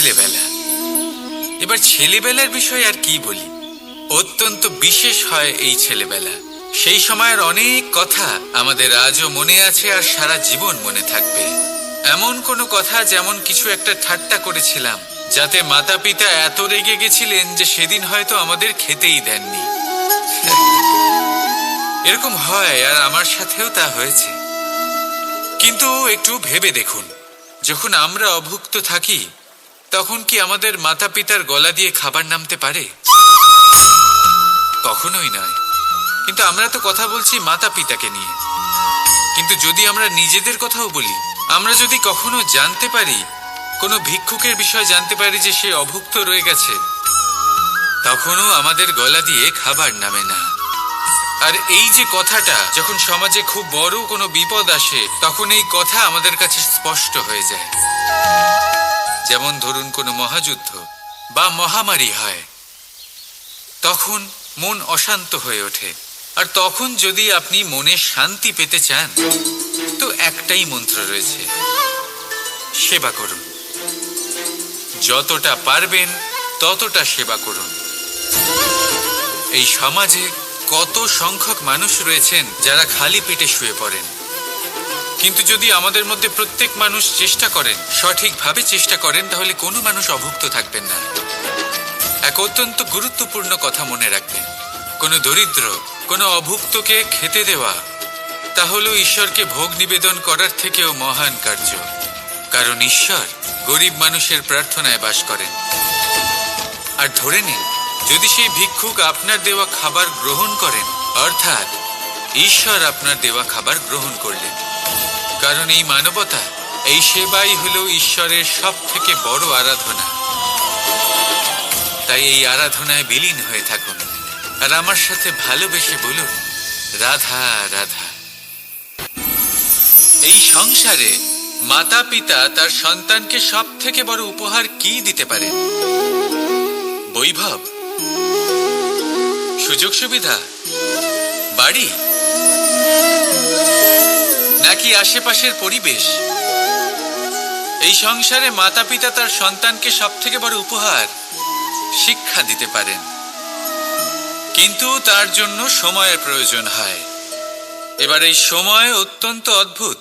ছেলেবেলা। এবার ছেলেবেলার বিষয় আর কি বলি? অত্যন্ত বিশেষ হয় এই ছেলেবেলা। সেই সময়ের অনেক কথা আমাদের আজও মনে আছে আর সারা জীবন মনে থাকবে। এমন কোনো কথা যেমন কিছু একটা ঠাট্টা করেছিলাম, যাতে মাতা পিতা এত রেগে গেছিলেন যে সেদিন হয়তো আমাদের খেতেই দেননি। এরকম হয় আর আমার সাথেও তা হয়েছে। কিন্তু একটু ভেবে দেখুন, যখন আমরা অভুক্ত থাকি তখন কি আমাদের মাতা পিতার গলা দিয়ে খাবার নামতে পারে? কখনোই নয়। কিন্তু আমরা তো কথা বলছি মাতা পিতাকে নিয়ে। কিন্তু যদি আমরা নিজেদের কথাও বলি, আমরা যদি কখনো জানতে পারি, কোনো ভিক্ষুকের বিষয় জানতে পারি যে সে অভুক্ত রয়ে গেছে, তখনও আমাদের গলা দিয়ে খাবার নামে না। আর এই যে কথাটা, যখন সমাজে খুব বড় কোনো বিপদ আসে, তখন এই কথা আমাদের কাছে স্পষ্ট হয়ে যায়। যেমন ধরুন কোনো মহাযুদ্ধ বা মহামারী হয়, তখন মন অশান্ত হয়ে ওঠে। আর তখন যদি আপনি মনে শান্তি পেতে চান, তো একটাই মন্ত্র রয়েছে, সেবা করুন। যতটা পারবেন, ততটা সেবা করুন। এই সমাজে কত সংখ্যক মানুষ রয়েছেন যারা খালি পেটে শুয়ে পড়েন। কিন্তু যদি আমাদের মধ্যে প্রত্যেক মানুষ চেষ্টা করেন, সঠিকভাবে চেষ্টা করেন, তাহলে কোনো মানুষ অভুক্ত থাকবেন না। এক অত্যন্ত গুরুত্বপূর্ণ কথা মনে রাখবেন। কোনো দরিদ্র, কোনো অভুক্তকে খেতে দেওয়া তা হলো ঈশ্বরকে ভোগ নিবেদন করার থেকেও মহান কার্য। কারণ ঈশ্বর গরিব মানুষের প্রার্থনায় বাস করেন। আর ধরে নিন, যদি সেই ভিক্ষুক আপনার দেওয়া খাবার গ্রহণ করেন, অর্থাৎ ঈশ্বর আপনার দেওয়া খাবার গ্রহণ করলেন কারণ এই মানবতা, এই সেবাই হলো ঈশ্বরের সব থেকে বড় আরাধনা। তাই এই আরাধনায় বিলীন হয়ে থাকুন। আর আমার সাথে ভালোবেসে বলুন, রাধা রাধা। এই সংসারে মাতা পিতা তার সন্তানকে সব থেকে বড় উপহার কি দিতে পারেন বৈভব? সুযোগ সুবিধা বাড়ি? নাকি আশেপাশের পরিবেশ। এই সংসারে মাতা পিতা তার সন্তানকে সব থেকে বড় উপহার, শিক্ষা দিতে পারেন। কিন্তু তার জন্য সময়ের প্রয়োজন হয়। এবার এই সময় অত্যন্ত অদ্ভুত।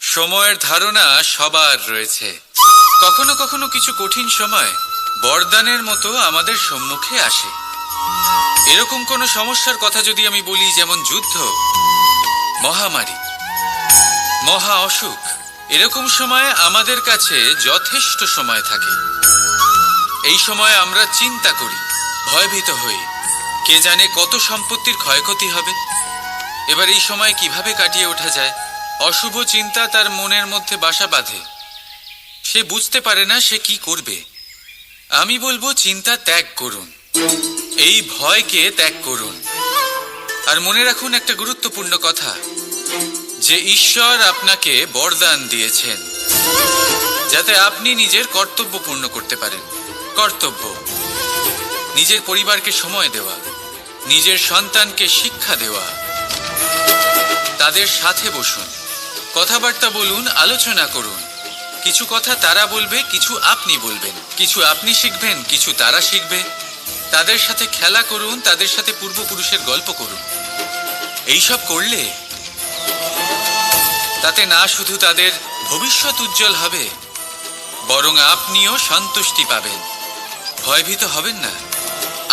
সময়ের ধারণা সবার রয়েছে। কখনো কখনো কিছু কঠিন সময় বরদানের মতো আমাদের সম্মুখে আসে। এরকম কোনো সমস্যার কথা যদি আমি বলি, যেমন যুদ্ধ, মহামারী মহা অসুখ। এরকম সময় আমাদের কাছে যথেষ্ট সময় থাকে। এই সময় আমরা চিন্তা করি, ভয়ভীত হই। কে জানে কত সম্পত্তির ক্ষয়ক্ষতি হবে। এবার এই সময় কীভাবে কাটিয়ে ওঠা যায়? অশুভ চিন্তা তার মনের মধ্যে বাসা বাঁধে। সে বুঝতে পারে না সে কি করবে। আমি বলব, চিন্তা ত্যাগ করুন। এই ভয়কে ত্যাগ করুন। আর মনে রাখুন একটা গুরুত্বপূর্ণ কথা। যে ঈশ্বর আপনাকে বরদান দিয়েছেন, যাতে আপনি নিজের কর্তব্য পূর্ণ করতে পারেন। কর্তব্য, নিজের পরিবারকে সময় দেওয়া, নিজের সন্তানকে শিক্ষা দেওয়া। তাদের সাথে বসুন, কথাবার্তা বলুন, আলোচনা করুন। কিছু কথা তারা বলবে, কিছু আপনি বলবেন। কিছু আপনি শিখবেন, কিছু তারা শিখবে। তাদের সাথে খেলা করুন, তাদের সাথে পূর্বপুরুষের গল্প করুন। এইসব করলে তাতে না শুধু তাদের ভবিষ্যৎ উজ্জ্বল হবে, বরং আপনিও সন্তুষ্টি পাবেন। ভয়ভীত হবেন না।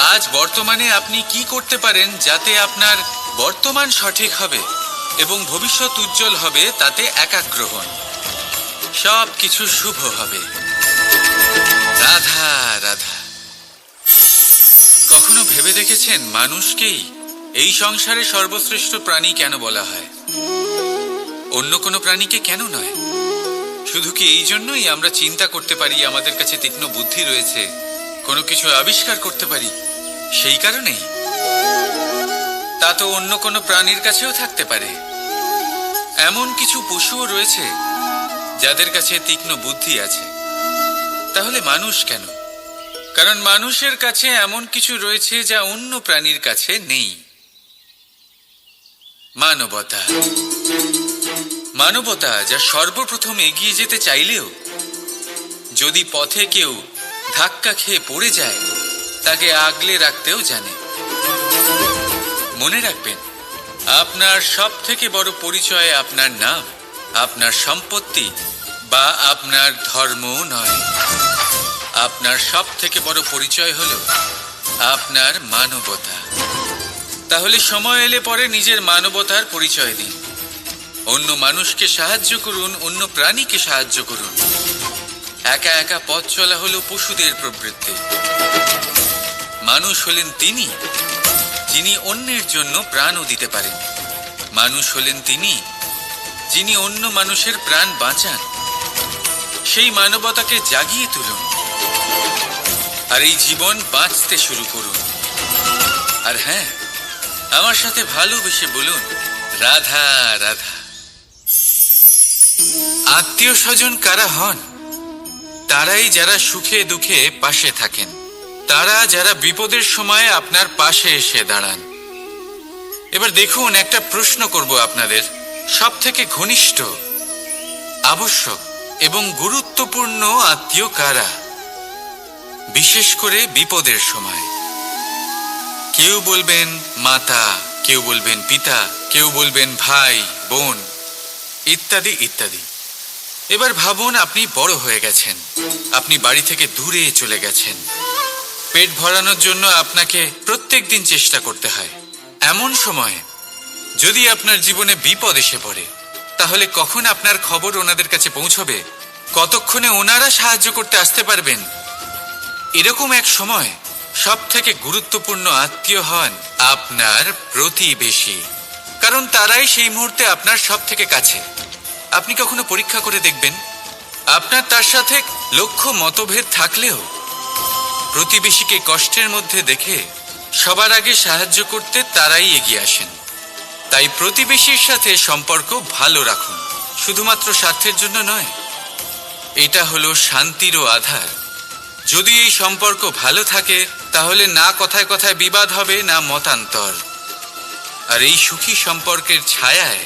আজ বর্তমানে আপনি কি করতে পারেন যাতে আপনার বর্তমান সঠিক হবে এবং ভবিষ্যৎ উজ্জ্বল হবে তাতে একাগ্র হন। সব কিছু শুভ হবে। রাধা রাধা। কখনো ভেবে দেখেছেন মানুষকেই এই সংসারে সর্বশ্রেষ্ঠ প্রাণী কেন বলা হয়? অন্য কোনো প্রাণীকে কেন নয়? শুধু কি এই জন্যই আমরা চিন্তা করতে পারি, আমাদের কাছে তীক্ষ্ণ বুদ্ধি রয়েছে, কোনো কিছু আবিষ্কার করতে পারি? সেই কারণেই। তা তো অন্য কোনো প্রাণীর কাছেও থাকতে পারে। এমন কিছু পশুও রয়েছে, যাদের কাছে তীক্ষ্ণ বুদ্ধি আছে। তাহলে মানুষ কেন? কারণ মানুষের কাছে এমন কিছু রয়েছে যা অন্য প্রাণীর কাছে নেই। মানবতা। মানবতা যা সর্বপ্রথম এগিয়ে যেতে চাইলেও, যদি পথে কেউ ধাক্কা খেয়ে পড়ে যায়, তাকে আগলে রাখতেও জানে। মনে রাখবেন, আপনার সব থেকে বড় পরিচয় আপনার নাম, আপনার সম্পত্তি বা আপনার ধর্মও নয়। আপনার সব থেকে বড় পরিচয় হলো আপনার মানবতা। তাহলে সময় এলে পরে নিজের মানবতার পরিচয় দিন। অন্য মানুষকে সাহায্য করুন, অন্য প্রাণীকে সাহায্য করুন। একা একা পথ চলা হলো পশুদের প্রবৃত্তি। মানুষ হলেন তিনি, যিনি অন্যের জন্য প্রাণও দিতে পারেন। মানুষ হলেন তিনি, যিনি অন্য মানুষের প্রাণ বাঁচান। সেই মানবতাকে জাগিয়ে তুলুন। আর এই জীবন বাঁচতে শুরু করুন। আর হ্যাঁ আমার সাথে ভালোবেসে বলুন, রাধা রাধা। আত্মীয় স্বজন কারা হন? তারাই যারা সুখে দুঃখে পাশে থাকেন। তারা যারা বিপদের সময় আপনার পাশে এসে দাঁড়ান। এবার দেখুন, একটা প্রশ্ন করব আপনাদের। সব থেকে ঘনিষ্ঠ, আবশ্যক এবং গুরুত্বপূর্ণ আত্মীয় কারা? বিশেষ করে বিপদের সময়। কেউ বলবেন মাতা, কেউ বলবেন পিতা, কেউ বলবেন ভাই, বোন, ইত্যাদি ইত্যাদি। এবার ভাবুন আপনি বড় হয়ে গেছেন। আপনি বাড়ি থেকে দূরে চলে গেছেন। পেট ভরানোর জন্য আপনাকে প্রত্যেক দিন চেষ্টা করতে হয়। এমন সময়, যদি আপনার জীবনে বিপদ এসে পড়ে, তাহলে কখন আপনার খবর ওনাদের কাছে পৌঁছবে? কতক্ষণে ওনারা সাহায্য করতে আসতে পারবেন? এরকম এক সময় সব থেকে গুরুত্বপূর্ণ আত্মীয় হন আপনার প্রতিবেশী। কারণ তারাই সেই মুহূর্তে আপনার সব থেকে কাছে। আপনি কখনো পরীক্ষা করে দেখবেন? আপনার তার সাথে লক্ষ্য মতভেদ থাকলেও প্রতিবেশীকে কষ্টের মধ্যে দেখে সবার আগে সাহায্য করতে তারাই এগিয়ে আসেন। তাই প্রতিবেশীর সাথে সম্পর্ক ভালো রাখুন। শুধুমাত্র স্বার্থের জন্য নয়, এটা হলো শান্তিরও আধার। যদি এই সম্পর্ক ভালো থাকে, তাহলে না কথায় কথায় বিবাদ হবে, না মতান্তর। আর এই সুখী সম্পর্কের ছায়ায়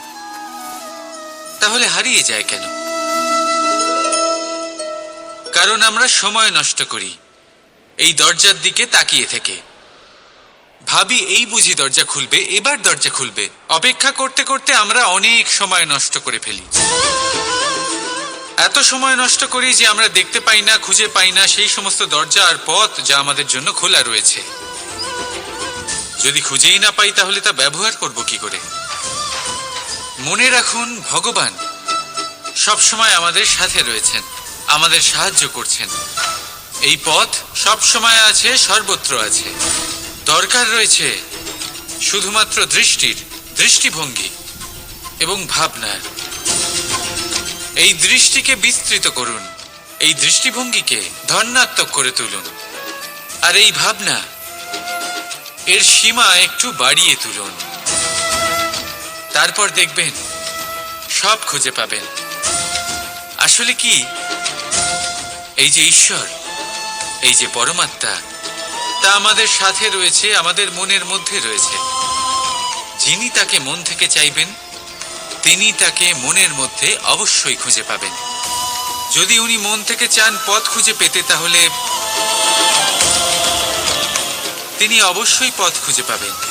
তাহলে হারিয়ে যায় কেন? কারণ আমরা সময় নষ্ট করি। এই দরজার দিকে তাকিয়ে থেকে। ভাবি, এই বুঝি দরজা খুলবে, এবার দরজা খুলবে। অপেক্ষা করতে করতে আমরা অনেক সময় নষ্ট করে ফেলি। এত সময় নষ্ট করি যে আমরা দেখতে পাই না, খুঁজে পাই না সেই সমস্ত দরজা আর পথ যা আমাদের জন্য খোলা রয়েছে। যদি খুঁজেই না পাই তাহলে তা ব্যবহার করব কি করে? মনে রাখুন, ভগবান সব সময় আমাদের সাথে রয়েছেন, আমাদের সাহায্য করছেন। এই পথ সব সময় আছে, সর্বত্র আছে। দরকার রয়েছে শুধুমাত্র দৃষ্টির, দৃষ্টিভঙ্গি এবং ভাবনার। এই দৃষ্টিকে বিস্তৃত করুন, এই দৃষ্টিভঙ্গিকে ধন্যাত্মক করে তুলুন। আর এই ভাবনা এর সীমা একটু বাড়িয়ে তুলুন। তারপর দেখবেন, সব খুঁজে পাবেন। আসলে কি? এই যে ঈশ্বর, এই যে পরমাত্মা, তা আমাদের সাথে রয়েছে, আমাদের মনের মধ্যে রয়েছে। যিনি তাকে মন থেকে চাইবেন, তিনি তাকে মনের মধ্যে অবশ্যই খুঁজে পাবেন। যদি উনি মন থেকে চান পথ খুঁজে পেতে, তাহলে তিনি অবশ্যই পথ খুঁজে পাবেন।